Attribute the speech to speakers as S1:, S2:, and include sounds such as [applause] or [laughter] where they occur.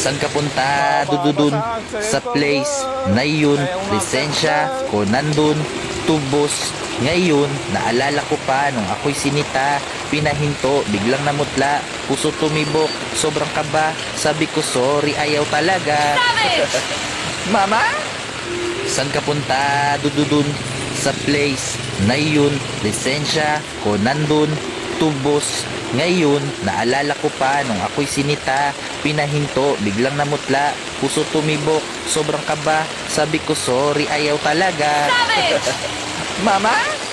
S1: San ka punta? Dududun. Sa place na yun. Lisensya ko nandun. Tubos. Ngayon, naalala ko pa nung ako'y sinita. Pinahinto, biglang namutla. Puso tumibok, sobrang kaba. Sabi ko sorry, ayaw talaga. [laughs] Mama? San ka punta? Dududun. Sa place na yun. Lisensya ko nandun. Tubos. Ngayon, naalala ko pa nung ako'y sinita. Pinahinto, biglang namutla. Puso tumibok, sobrang kaba. Sabi ko sorry, ayaw talaga. [laughs] Mama?